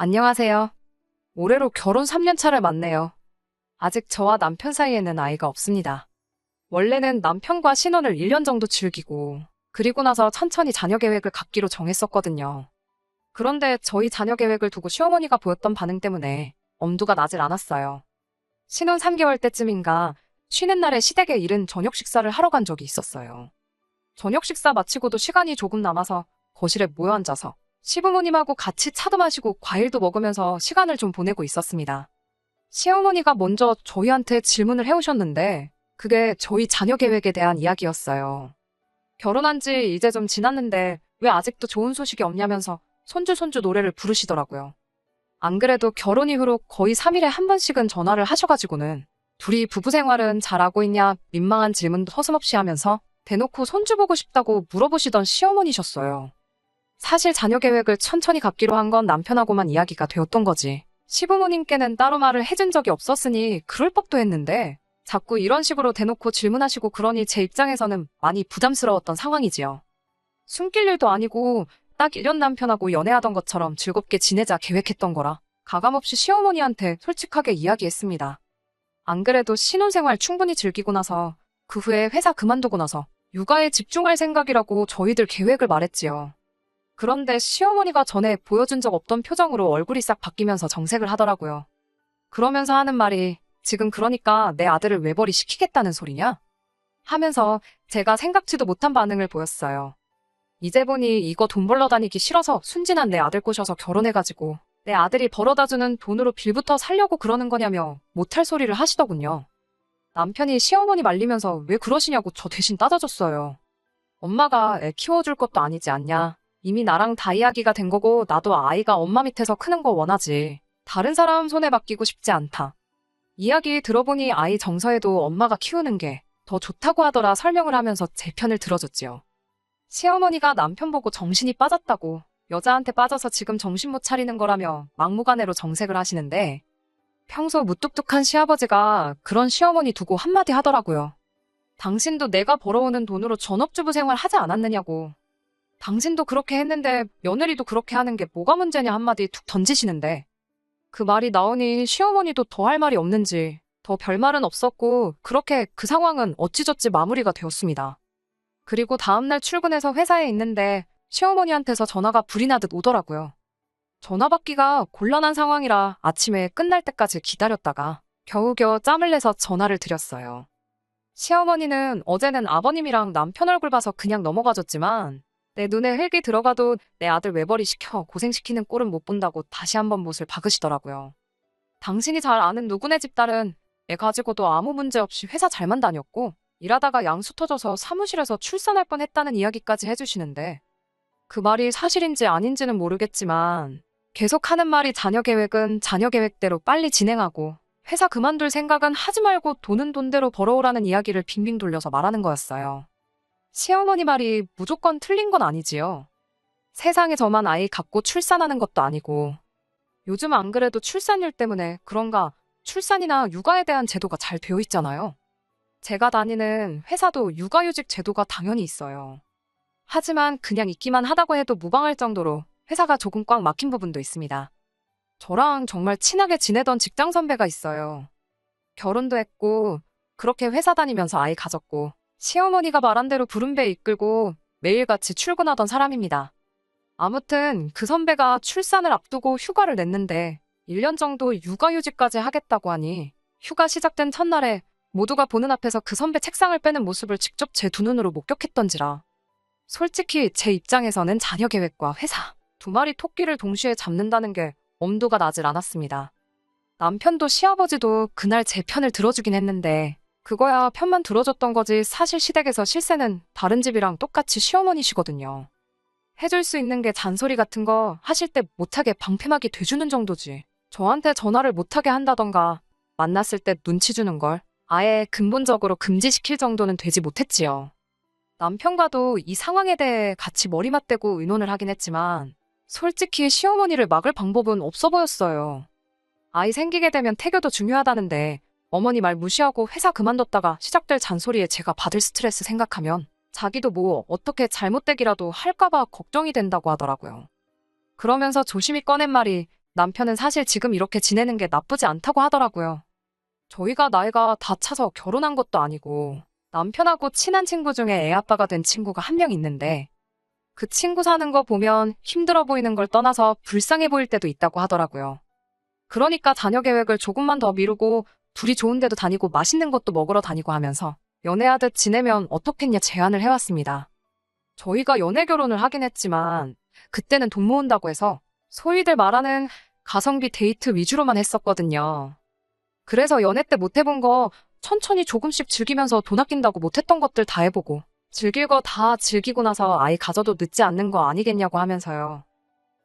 안녕하세요. 올해로 결혼 3년차를 맞네요. 아직 저와 남편 사이에는 아이가 없습니다. 원래는 남편과 신혼을 1년 정도 즐기고, 그리고 나서 천천히 자녀 계획을 갖기로 정했었거든요. 그런데 저희 자녀 계획을 두고 시어머니가 보였던 반응 때문에 엄두가 나질 않았어요. 신혼 3개월 때쯤인가 쉬는 날에 시댁에 이른 저녁 식사를 하러 간 적이 있었어요. 저녁 식사 마치고도 시간이 조금 남아서 거실에 모여 앉아서 시부모님하고 같이 차도 마시고 과일도 먹으면서 시간을 좀 보내고 있었습니다. 시어머니가 먼저 저희한테 질문을 해오셨는데 그게 저희 자녀 계획에 대한 이야기였어요. 결혼한 지 이제 좀 지났는데 왜 아직도 좋은 소식이 없냐면서 손주 손주 노래를 부르시더라고요. 안 그래도 결혼 이후로 거의 3일에 한 번씩은 전화를 하셔가지고는 둘이 부부 생활은 잘하고 있냐 민망한 질문도 서슴없이 하면서 대놓고 손주 보고 싶다고 물어보시던 시어머니셨어요. 사실 자녀 계획을 천천히 갖기로 한 건 남편하고만 이야기가 되었던 거지. 시부모님께는 따로 말을 해준 적이 없었으니 그럴 법도 했는데 자꾸 이런 식으로 대놓고 질문하시고 그러니 제 입장에서는 많이 부담스러웠던 상황이지요. 숨길 일도 아니고 딱 1년 남편하고 연애하던 것처럼 즐겁게 지내자 계획했던 거라 가감없이 시어머니한테 솔직하게 이야기했습니다. 안 그래도 신혼생활 충분히 즐기고 나서 그 후에 회사 그만두고 나서 육아에 집중할 생각이라고 저희들 계획을 말했지요. 그런데 시어머니가 전에 보여준 적 없던 표정으로 얼굴이 싹 바뀌면서 정색을 하더라고요. 그러면서 하는 말이 지금 그러니까 내 아들을 외벌이 시키겠다는 소리냐? 하면서 제가 생각지도 못한 반응을 보였어요. 이제 보니 이거 돈 벌러 다니기 싫어서 순진한 내 아들 꼬셔서 결혼해가지고 내 아들이 벌어다주는 돈으로 빌부터 살려고 그러는 거냐며 못할 소리를 하시더군요. 남편이 시어머니 말리면서 왜 그러시냐고 저 대신 따져줬어요. 엄마가 애 키워줄 것도 아니지 않냐. 이미 나랑 다 이야기가 된 거고 나도 아이가 엄마 밑에서 크는 거 원하지. 다른 사람 손에 맡기고 싶지 않다. 이야기 들어보니 아이 정서에도 엄마가 키우는 게 더 좋다고 하더라 설명을 하면서 제 편을 들어줬지요. 시어머니가 남편 보고 정신이 빠졌다고 여자한테 빠져서 지금 정신 못 차리는 거라며 막무가내로 정색을 하시는데 평소 무뚝뚝한 시아버지가 그런 시어머니 두고 한마디 하더라고요. 당신도 내가 벌어오는 돈으로 전업주부 생활 하지 않았느냐고. 당신도 그렇게 했는데 며느리도 그렇게 하는 게 뭐가 문제냐 한마디 툭 던지시는데 그 말이 나오니 시어머니도 더 할 말이 없는지 더 별말은 없었고 그렇게 그 상황은 어찌저찌 마무리가 되었습니다. 그리고 다음날 출근해서 회사에 있는데 시어머니한테서 전화가 불이 나듯 오더라고요. 전화 받기가 곤란한 상황이라 아침에 끝날 때까지 기다렸다가 겨우겨우 짬을 내서 전화를 드렸어요. 시어머니는 어제는 아버님이랑 남편 얼굴 봐서 그냥 넘어가줬지만 내 눈에 흙이 들어가도 내 아들 외벌이 시켜 고생시키는 꼴은 못 본다고 다시 한번 못을 박으시더라고요. 당신이 잘 아는 누구네 집 딸은 애 가지고도 아무 문제 없이 회사 잘만 다녔고 일하다가 양수 터져서 사무실에서 출산할 뻔 했다는 이야기까지 해주시는데 그 말이 사실인지 아닌지는 모르겠지만 계속 하는 말이 자녀 계획은 자녀 계획대로 빨리 진행하고 회사 그만둘 생각은 하지 말고 돈은 돈대로 벌어오라는 이야기를 빙빙 돌려서 말하는 거였어요. 시어머니 말이 무조건 틀린 건 아니지요. 세상에 저만 아이 갖고 출산하는 것도 아니고 요즘 안 그래도 출산율 때문에 그런가 출산이나 육아에 대한 제도가 잘 되어 있잖아요. 제가 다니는 회사도 육아휴직 제도가 당연히 있어요. 하지만 그냥 있기만 하다고 해도 무방할 정도로 회사가 조금 꽉 막힌 부분도 있습니다. 저랑 정말 친하게 지내던 직장 선배가 있어요. 결혼도 했고, 그렇게 회사 다니면서 아이 가졌고, 시어머니가 말한 대로 부름배 이끌고 매일같이 출근하던 사람입니다. 아무튼 그 선배가 출산을 앞두고 휴가를 냈는데 1년 정도 육아휴직까지 하겠다고 하니 휴가 시작된 첫날에 모두가 보는 앞에서 그 선배 책상을 빼는 모습을 직접 제 두 눈으로 목격했던지라. 솔직히 제 입장에서는 자녀 계획과 회사, 두 마리 토끼를 동시에 잡는다는 게 엄두가 나질 않았습니다. 남편도 시아버지도 그날 제 편을 들어주긴 했는데 그거야 편만 들어줬던 거지 사실 시댁에서 실세는 다른 집이랑 똑같이 시어머니시거든요. 해줄 수 있는 게 잔소리 같은 거 하실 때 못하게 방패막이 돼주는 정도지. 저한테 전화를 못하게 한다던가 만났을 때 눈치 주는 걸 아예 근본적으로 금지시킬 정도는 되지 못했지요. 남편과도 이 상황에 대해 같이 머리 맞대고 의논을 하긴 했지만 솔직히 시어머니를 막을 방법은 없어 보였어요. 아이 생기게 되면 태교도 중요하다는데 어머니 말 무시하고 회사 그만뒀다가 시작될 잔소리에 제가 받을 스트레스 생각하면 자기도 뭐 어떻게 잘못되기라도 할까봐 걱정이 된다고 하더라고요. 그러면서 조심히 꺼낸 말이 남편은 사실 지금 이렇게 지내는 게 나쁘지 않다고 하더라고요. 저희가 나이가 다 차서 결혼한 것도 아니고 남편하고 친한 친구 중에 애 아빠가 된 친구가 한 명 있는데 그 친구 사는 거 보면 힘들어 보이는 걸 떠나서 불쌍해 보일 때도 있다고 하더라고요. 그러니까 자녀 계획을 조금만 더 미루고 둘이 좋은 데도 다니고 맛있는 것도 먹으러 다니고 하면서 연애하듯 지내면 어떻겠냐 제안을 해왔습니다. 저희가 연애 결혼을 하긴 했지만 그때는 돈 모은다고 해서 소위들 말하는 가성비 데이트 위주로만 했었거든요. 그래서 연애 때 못 해본 거 천천히 조금씩 즐기면서 돈 아낀다고 못 했던 것들 다 해보고 즐길 거 다 즐기고 나서 아이 가져도 늦지 않는 거 아니겠냐고 하면서요.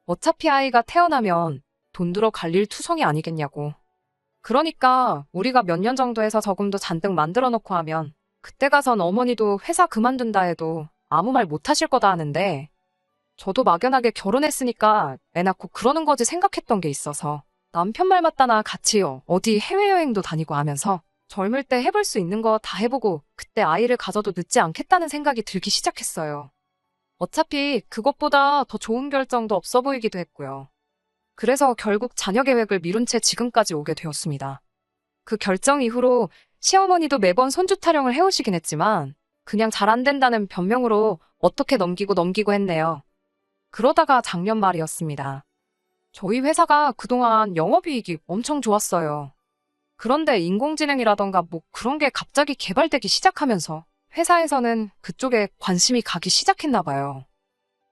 어차피 아이가 태어나면 돈 들어 갈일 투성이 아니겠냐고. 그러니까 우리가 몇 년 정도 해서 저금도 잔뜩 만들어 놓고 하면 그때 가선 어머니도 회사 그만둔다 해도 아무 말 못 하실 거다 하는데 저도 막연하게 결혼했으니까 애 낳고 그러는 거지 생각했던 게 있어서 남편 말 맞다나 같이요 어디 해외여행도 다니고 하면서 젊을 때 해볼 수 있는 거 다 해보고 그때 아이를 가져도 늦지 않겠다는 생각이 들기 시작했어요. 어차피 그것보다 더 좋은 결정도 없어 보이기도 했고요. 그래서 결국 자녀 계획을 미룬 채 지금까지 오게 되었습니다. 그 결정 이후로 시어머니도 매번 손주 타령을 해오시긴 했지만 그냥 잘 안 된다는 변명으로 어떻게 넘기고 넘기고 했네요. 그러다가 작년 말이었습니다. 저희 회사가 그동안 영업이익이 엄청 좋았어요. 그런데 인공지능이라던가 뭐 그런 게 갑자기 개발되기 시작하면서 회사에서는 그쪽에 관심이 가기 시작했나 봐요.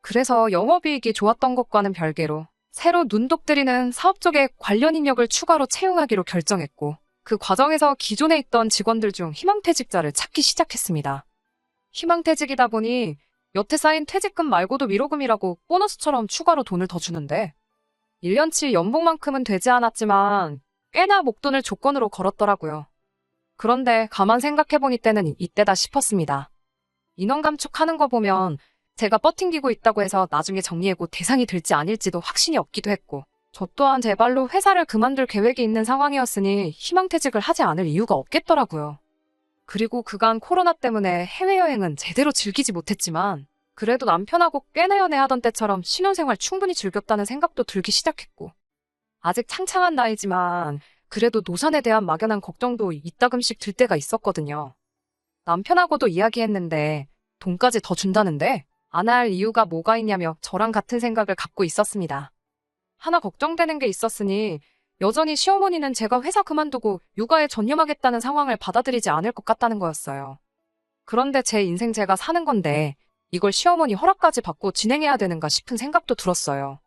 그래서 영업이익이 좋았던 것과는 별개로 새로 눈독 들이는 사업 쪽에 관련 인력을 추가로 채용하기로 결정했고 그 과정에서 기존에 있던 직원들 중 희망퇴직자를 찾기 시작했습니다. 희망퇴직이다 보니 여태 쌓인 퇴직금 말고도 위로금이라고 보너스처럼 추가로 돈을 더 주는데 1년치 연봉만큼은 되지 않았지만 꽤나 목돈을 조건으로 걸었더라고요. 그런데 가만 생각해보니 때는 이때다 싶었습니다. 인원 감축하는 거 보면 제가 버팅기고 있다고 해서 나중에 정리해고 대상이 될지 아닐지도 확신이 없기도 했고 저 또한 제 발로 회사를 그만둘 계획이 있는 상황이었으니 희망퇴직을 하지 않을 이유가 없겠더라고요. 그리고 그간 코로나 때문에 해외여행은 제대로 즐기지 못했지만 그래도 남편하고 꽤나 연애 하던 때처럼 신혼생활 충분히 즐겼다는 생각도 들기 시작했고 아직 창창한 나이지만 그래도 노산에 대한 막연한 걱정도 이따금씩 들 때가 있었거든요. 남편하고도 이야기했는데 돈까지 더 준다는데 안 할 이유가 뭐가 있냐며 저랑 같은 생각을 갖고 있었습니다. 하나 걱정되는 게 있었으니 여전히 시어머니는 제가 회사 그만두고 육아에 전념하겠다는 상황을 받아들이지 않을 것 같다는 거였어요. 그런데 제 인생 제가 사는 건데 이걸 시어머니 허락까지 받고 진행해야 되는가 싶은 생각도 들었어요.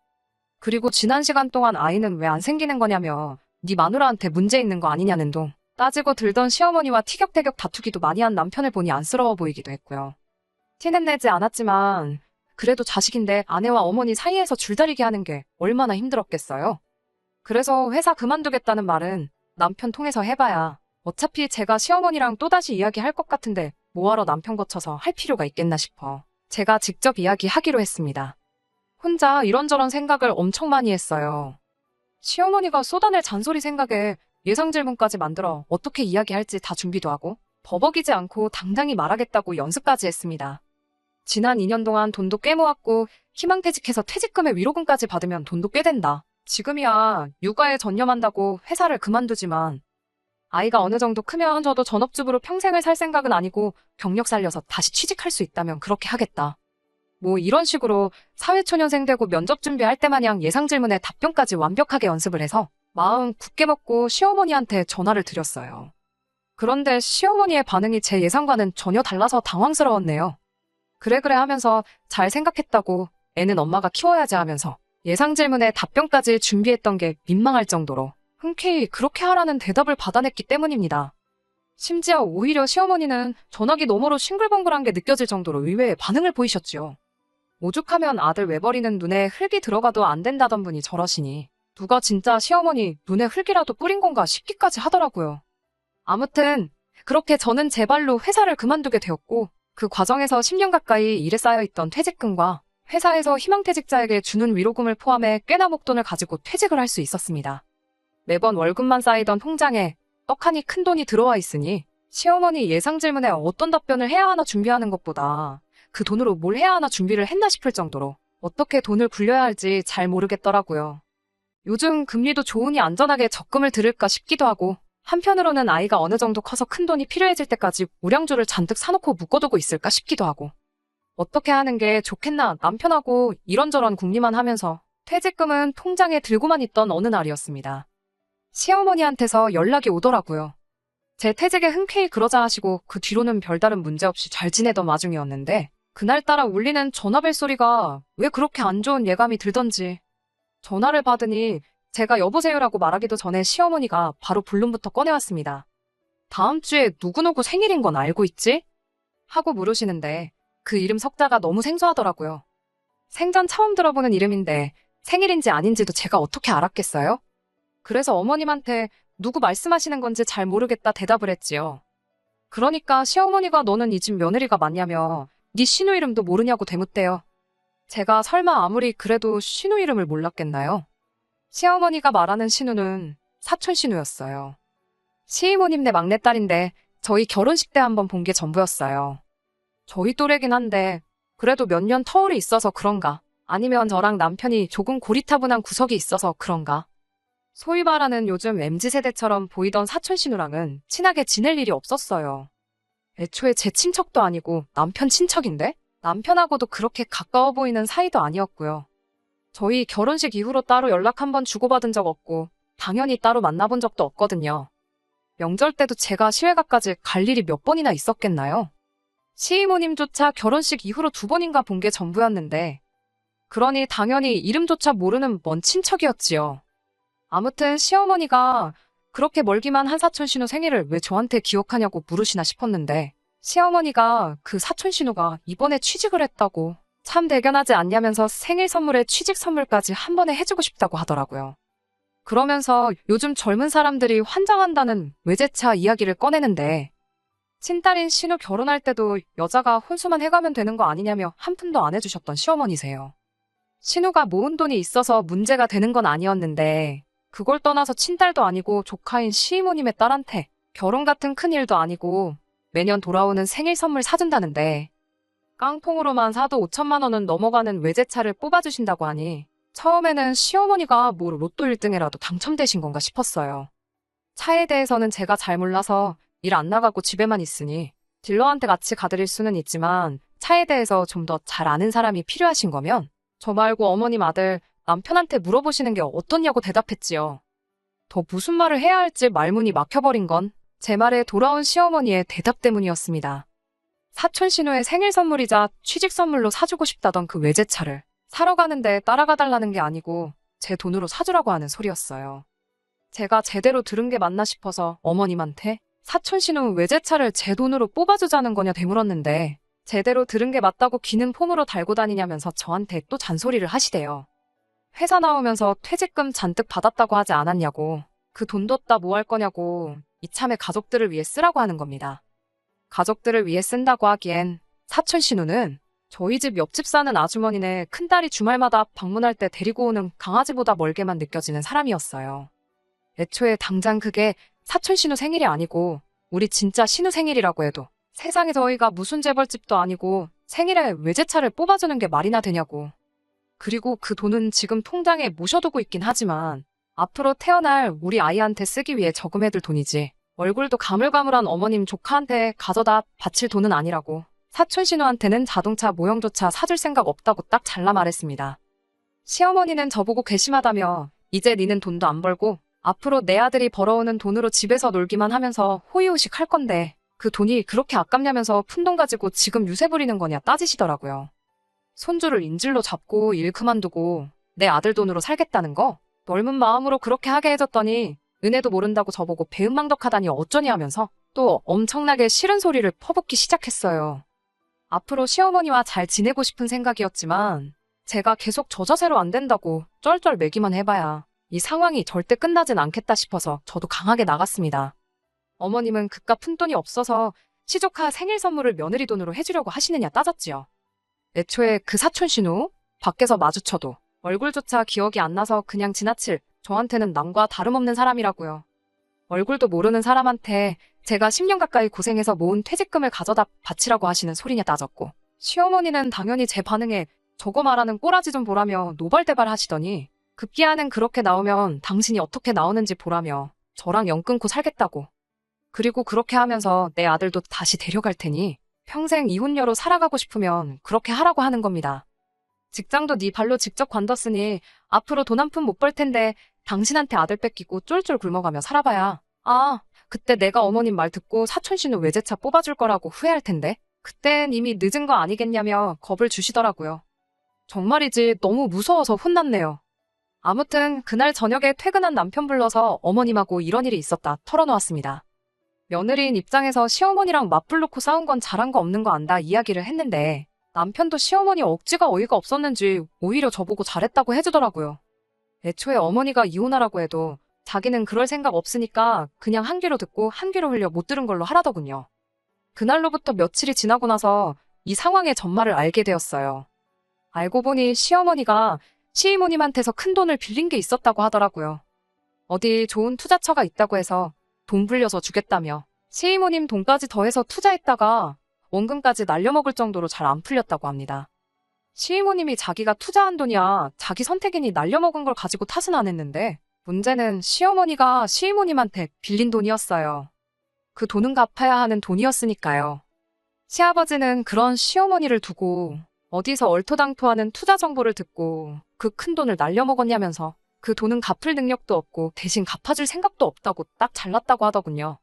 그리고 지난 시간 동안 아이는 왜 안 생기는 거냐며 네 마누라한테 문제 있는 거 아니냐는 둥 따지고 들던 시어머니와 티격태격 다투기도 많이 한 남편을 보니 안쓰러워 보이기도 했고요. 티는 내지 않았지만 그래도 자식인데 아내와 어머니 사이에서 줄다리기 하는 게 얼마나 힘들었겠어요. 그래서 회사 그만두겠다는 말은 남편 통해서 해봐야 어차피 제가 시어머니랑 또다시 이야기할 것 같은데 뭐하러 남편 거쳐서 할 필요가 있겠나 싶어 제가 직접 이야기하기로 했습니다. 혼자 이런저런 생각을 엄청 많이 했어요. 시어머니가 쏟아낼 잔소리 생각에 예상 질문까지 만들어 어떻게 이야기할지 다 준비도 하고 버벅이지 않고 당당히 말하겠다고 연습까지 했습니다. 지난 2년 동안 돈도 꽤 모았고 희망퇴직해서 퇴직금의 위로금까지 받으면 돈도 꽤 된다. 지금이야 육아에 전념한다고 회사를 그만두지만 아이가 어느 정도 크면 저도 전업주부로 평생을 살 생각은 아니고 경력 살려서 다시 취직할 수 있다면 그렇게 하겠다. 뭐 이런 식으로 사회초년생 되고 면접 준비할 때 마냥 예상 질문에 답변까지 완벽하게 연습을 해서 마음 굳게 먹고 시어머니한테 전화를 드렸어요. 그런데 시어머니의 반응이 제 예상과는 전혀 달라서 당황스러웠네요. 그래 그래 하면서 잘 생각했다고 애는 엄마가 키워야지 하면서 예상 질문에 답변까지 준비했던 게 민망할 정도로 흔쾌히 그렇게 하라는 대답을 받아냈기 때문입니다. 심지어 오히려 시어머니는 전화기 너머로 싱글벙글한 게 느껴질 정도로 의외의 반응을 보이셨지요. 오죽하면 아들 외버리는 눈에 흙이 들어가도 안 된다던 분이 저러시니 누가 진짜 시어머니 눈에 흙이라도 뿌린 건가 싶기까지 하더라고요. 아무튼 그렇게 저는 제 발로 회사를 그만두게 되었고 그 과정에서 10년 가까이 일에 쌓여있던 퇴직금과 회사에서 희망퇴직자에게 주는 위로금을 포함해 꽤나 목돈을 가지고 퇴직을 할 수 있었습니다. 매번 월급만 쌓이던 통장에 떡하니 큰 돈이 들어와 있으니 시어머니 예상 질문에 어떤 답변을 해야 하나 준비하는 것보다 그 돈으로 뭘 해야 하나 준비를 했나 싶을 정도로 어떻게 돈을 굴려야 할지 잘 모르겠더라고요. 요즘 금리도 좋으니 안전하게 적금을 들을까 싶기도 하고 한편으로는 아이가 어느 정도 커서 큰 돈이 필요해질 때까지 우량주를 잔뜩 사놓고 묶어두고 있을까 싶기도 하고 어떻게 하는 게 좋겠나 남편하고 이런저런 궁리만 하면서 퇴직금은 통장에 들고만 있던 어느 날이었습니다. 시어머니한테서 연락이 오더라고요. 제 퇴직에 흔쾌히 그러자 하시고 그 뒤로는 별다른 문제 없이 잘 지내던 와중이었는데 그날따라 울리는 전화벨 소리가 왜 그렇게 안 좋은 예감이 들던지 전화를 받으니 제가 여보세요라고 말하기도 전에 시어머니가 바로 블룸부터 꺼내왔습니다. 다음 주에 누구누구 생일인 건 알고 있지? 하고 물으시는데 그 이름 석자가 너무 생소하더라고요. 생전 처음 들어보는 이름인데 생일인지 아닌지도 제가 어떻게 알았겠어요? 그래서 어머님한테 누구 말씀하시는 건지 잘 모르겠다 대답을 했지요. 그러니까 시어머니가 너는 이 집 며느리가 맞냐며 네 신우 이름도 모르냐고 대묻대요. 제가 설마 아무리 그래도 신우 이름을 몰랐겠나요? 시어머니가 말하는 신우는 사촌 신우였어요. 시이모님네 막내딸인데 저희 결혼식 때 한번 본 게 전부였어요. 저희 또래긴 한데 그래도 몇 년 터울이 있어서 그런가 아니면 저랑 남편이 조금 고리타분한 구석이 있어서 그런가 소위 말하는 요즘 MZ세대처럼 보이던 사촌 신우랑은 친하게 지낼 일이 없었어요. 애초에 제 친척도 아니고 남편 친척인데 남편하고도 그렇게 가까워 보이는 사이도 아니었고요. 저희 결혼식 이후로 따로 연락 한 번 주고받은 적 없고 당연히 따로 만나본 적도 없거든요. 명절 때도 제가 시외가까지 갈 일이 몇 번이나 있었겠나요? 시이모님조차 결혼식 이후로 두 번인가 본 게 전부였는데 그러니 당연히 이름조차 모르는 먼 친척이었지요. 아무튼 시어머니가 그렇게 멀기만 한 사촌 신우 생일을 왜 저한테 기억하냐고 물으시나 싶었는데 시어머니가 그 사촌 신우가 이번에 취직을 했다고 참 대견하지 않냐면서 생일 선물에 취직 선물까지 한 번에 해주고 싶다고 하더라고요. 그러면서 요즘 젊은 사람들이 환장한다는 외제차 이야기를 꺼내는데 친딸인 신우 결혼할 때도 여자가 혼수만 해가면 되는 거 아니냐며 한 푼도 안 해주셨던 시어머니세요. 신우가 모은 돈이 있어서 문제가 되는 건 아니었는데 그걸 떠나서 친딸도 아니고 조카인 시이모님의 딸한테 결혼 같은 큰일도 아니고 매년 돌아오는 생일 선물 사준다는데 깡통으로만 사도 5천만 원은 넘어가는 외제차를 뽑아주신다고 하니 처음에는 시어머니가 뭐 로또 1등에라도 당첨되신 건가 싶었어요. 차에 대해서는 제가 잘 몰라서 일 안 나가고 집에만 있으니 딜러한테 같이 가드릴 수는 있지만 차에 대해서 좀 더 잘 아는 사람이 필요하신 거면 저 말고 어머님 아들 남편한테 물어보시는 게 어떻냐고 대답했지요. 더 무슨 말을 해야 할지 말문이 막혀버린 건 제 말에 돌아온 시어머니의 대답 때문이었습니다. 사촌 신우의 생일 선물이자 취직 선물로 사주고 싶다던 그 외제차를 사러 가는데 따라가 달라는 게 아니고 제 돈으로 사주라고 하는 소리였어요. 제가 제대로 들은 게 맞나 싶어서 어머님한테 사촌 신우 외제차를 제 돈으로 뽑아주자는 거냐 되물었는데 제대로 들은 게 맞다고 귀는 폼으로 달고 다니냐면서 저한테 또 잔소리를 하시대요. 회사 나오면서 퇴직금 잔뜩 받았다고 하지 않았냐고 그돈 뒀다 뭐 할 거냐고 이참에 가족들을 위해 쓰라고 하는 겁니다. 가족들을 위해 쓴다고 하기엔 사촌 신우는 저희 집 옆집 사는 아주머니네 큰딸이 주말마다 방문할 때 데리고 오는 강아지보다 멀게만 느껴지는 사람이었어요. 애초에 당장 그게 사촌 신우 생일이 아니고 우리 진짜 신우 생일이라고 해도 세상에 저희가 무슨 재벌집도 아니고 생일에 외제차를 뽑아주는 게 말이나 되냐고. 그리고 그 돈은 지금 통장에 모셔두고 있긴 하지만 앞으로 태어날 우리 아이한테 쓰기 위해 저금해둘 돈이지. 얼굴도 가물가물한 어머님 조카한테 가져다 바칠 돈은 아니라고. 사촌 신우한테는 자동차 모형조차 사줄 생각 없다고 딱 잘라 말했습니다. 시어머니는 저보고 괘씸하다며 이제 니는 돈도 안 벌고 앞으로 내 아들이 벌어오는 돈으로 집에서 놀기만 하면서 호의호식 할 건데 그 돈이 그렇게 아깝냐면서 푼돈 가지고 지금 유세 부리는 거냐 따지시더라고요. 손주를 인질로 잡고 일 그만두고 내 아들 돈으로 살겠다는 거? 넓은 마음으로 그렇게 하게 해줬더니 은혜도 모른다고 저보고 배은망덕하다니 어쩌니 하면서 또 엄청나게 싫은 소리를 퍼붓기 시작했어요. 앞으로 시어머니와 잘 지내고 싶은 생각이었지만 제가 계속 저 자세로 안 된다고 쩔쩔 매기만 해봐야 이 상황이 절대 끝나진 않겠다 싶어서 저도 강하게 나갔습니다. 어머님은 그깟 푼돈이 없어서 시조카 생일 선물을 며느리 돈으로 해주려고 하시느냐 따졌지요. 애초에 그 사촌 신우 밖에서 마주쳐도 얼굴조차 기억이 안 나서 그냥 지나칠 저한테는 남과 다름없는 사람이라고요. 얼굴도 모르는 사람한테 제가 10년 가까이 고생해서 모은 퇴직금을 가져다 바치라고 하시는 소리냐 따졌고 시어머니는 당연히 제 반응에 저거 말하는 꼬라지 좀 보라며 노발대발 하시더니 급기야는 그렇게 나오면 당신이 어떻게 나오는지 보라며 저랑 연 끊고 살겠다고. 그리고 그렇게 하면서 내 아들도 다시 데려갈 테니 평생 이혼녀로 살아가고 싶으면 그렇게 하라고 하는 겁니다. 직장도 네 발로 직접 관뒀으니 앞으로 돈 한 푼 못 벌 텐데 당신한테 아들 뺏기고 쫄쫄 굶어가며 살아봐야 아 그때 내가 어머님 말 듣고 사촌 씨는 외제차 뽑아줄 거라고 후회할 텐데 그땐 이미 늦은 거 아니겠냐며 겁을 주시더라고요. 정말이지 너무 무서워서 혼났네요. 아무튼 그날 저녁에 퇴근한 남편 불러서 어머님하고 이런 일이 있었다 털어놓았습니다. 며느리인 입장에서 시어머니랑 맞불 놓고 싸운 건 잘한 거 없는 거 안다 이야기를 했는데 남편도 시어머니 억지가 어이가 없었는지 오히려 저보고 잘했다고 해주더라고요. 애초에 어머니가 이혼하라고 해도 자기는 그럴 생각 없으니까 그냥 한 귀로 듣고 한 귀로 흘려 못 들은 걸로 하라더군요. 그날로부터 며칠이 지나고 나서 이 상황의 전말을 알게 되었어요. 알고 보니 시어머니가 시이모님한테서 큰 돈을 빌린 게 있었다고 하더라고요. 어디 좋은 투자처가 있다고 해서 돈 불려서 주겠다며 시이모님 돈까지 더해서 투자했다가 원금까지 날려먹을 정도로 잘 안 풀렸다고 합니다. 시이모님이 자기가 투자한 돈이야 자기 선택이니 날려먹은 걸 가지고 탓은 안 했는데 문제는 시어머니가 시이모님한테 빌린 돈이었어요. 그 돈은 갚아야 하는 돈이었으니까요. 시아버지는 그런 시어머니를 두고 어디서 얼토당토하는 투자 정보를 듣고 그 큰 돈을 날려먹었냐면서 그 돈은 갚을 능력도 없고 대신 갚아줄 생각도 없다고 딱 잘났다고 하더군요.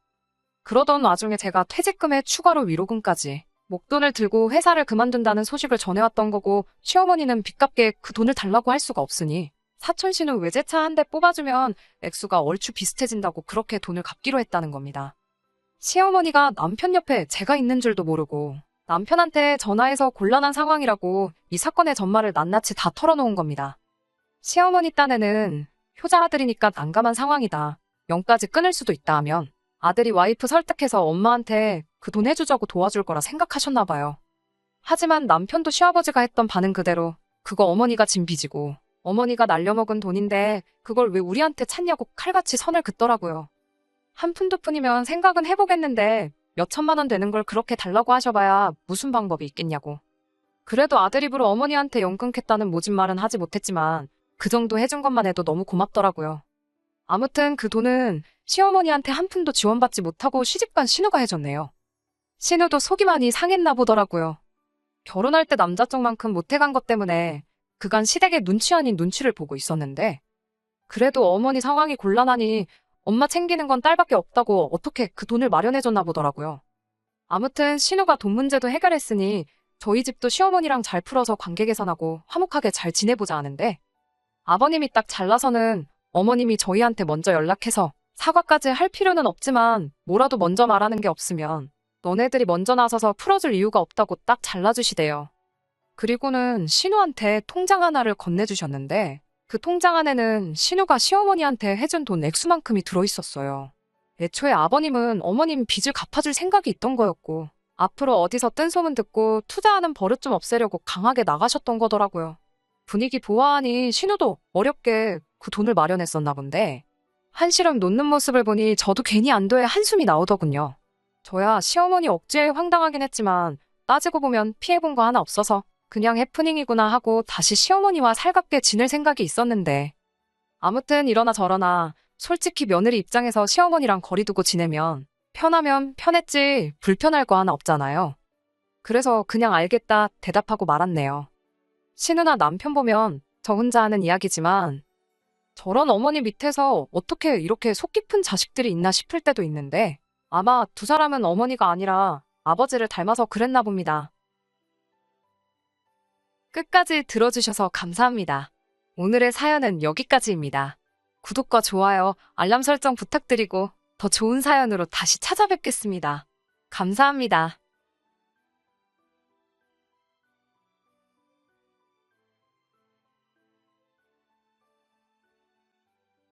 그러던 와중에 제가 퇴직금에 추가로 위로금까지 목돈을 들고 회사를 그만둔다는 소식을 전해왔던 거고 시어머니는 빚값게 그 돈을 달라고 할 수가 없으니 사촌 씨는 외제차 한 대 뽑아주면 액수가 얼추 비슷해진다고 그렇게 돈을 갚기로 했다는 겁니다. 시어머니가 남편 옆에 제가 있는 줄도 모르고 남편한테 전화해서 곤란한 상황이라고 이 사건의 전말을 낱낱이 다 털어놓은 겁니다. 시어머니 딴에는 효자 아들이니까 난감한 상황이다. 영까지 끊을 수도 있다 하면 아들이 와이프 설득해서 엄마한테 그 돈 해주자고 도와줄 거라 생각하셨나 봐요. 하지만 남편도 시아버지가 했던 반응 그대로 그거 어머니가 진 빚이고 어머니가 날려먹은 돈인데 그걸 왜 우리한테 찾냐고 칼같이 선을 긋더라고요. 한 푼 두 푼이면 생각은 해보겠는데 몇 천만 원 되는 걸 그렇게 달라고 하셔봐야 무슨 방법이 있겠냐고. 그래도 아들 입으로 어머니한테 연 끊겠다는 모진 말은 하지 못했지만 그 정도 해준 것만 해도 너무 고맙더라고요. 아무튼 그 돈은 시어머니한테 한 푼도 지원받지 못하고 시집간 신우가 해줬네요. 신우도 속이 많이 상했나 보더라고요. 결혼할 때 남자 쪽만큼 못해간 것 때문에 그간 시댁의 눈치 아닌 눈치를 보고 있었는데 그래도 어머니 상황이 곤란하니 엄마 챙기는 건 딸밖에 없다고 어떻게 그 돈을 마련해줬나 보더라고요. 아무튼 신우가 돈 문제도 해결했으니 저희 집도 시어머니랑 잘 풀어서 관계 개선하고 화목하게 잘 지내보자 하는데 아버님이 딱 잘나서는 어머님이 저희한테 먼저 연락해서 사과까지 할 필요는 없지만 뭐라도 먼저 말하는 게 없으면 너네들이 먼저 나서서 풀어줄 이유가 없다고 딱 잘라주시대요. 그리고는 신우한테 통장 하나를 건네주셨는데 그 통장 안에는 신우가 시어머니한테 해준 돈 액수만큼이 들어있었어요. 애초에 아버님은 어머님 빚을 갚아줄 생각이 있던 거였고 앞으로 어디서 뜬 소문 듣고 투자하는 버릇 좀 없애려고 강하게 나가셨던 거더라고요. 분위기 보아하니 신우도 어렵게 그 돈을 마련했었나 본데 한시름 놓는 모습을 보니 저도 괜히 안도의 한숨이 나오더군요. 저야 시어머니 억지에 황당하긴 했지만 따지고 보면 피해본 거 하나 없어서 그냥 해프닝이구나 하고 다시 시어머니와 살갑게 지낼 생각이 있었는데 아무튼 이러나 저러나 솔직히 며느리 입장에서 시어머니랑 거리 두고 지내면 편하면 편했지 불편할 거 하나 없잖아요. 그래서 그냥 알겠다 대답하고 말았네요. 신우나 남편 보면 저 혼자 하는 이야기지만 저런 어머니 밑에서 어떻게 이렇게 속 깊은 자식들이 있나 싶을 때도 있는데 아마 두 사람은 어머니가 아니라 아버지를 닮아서 그랬나 봅니다. 끝까지 들어주셔서 감사합니다. 오늘의 사연은 여기까지입니다. 구독과 좋아요, 알람 설정 부탁드리고 더 좋은 사연으로 다시 찾아뵙겠습니다. 감사합니다.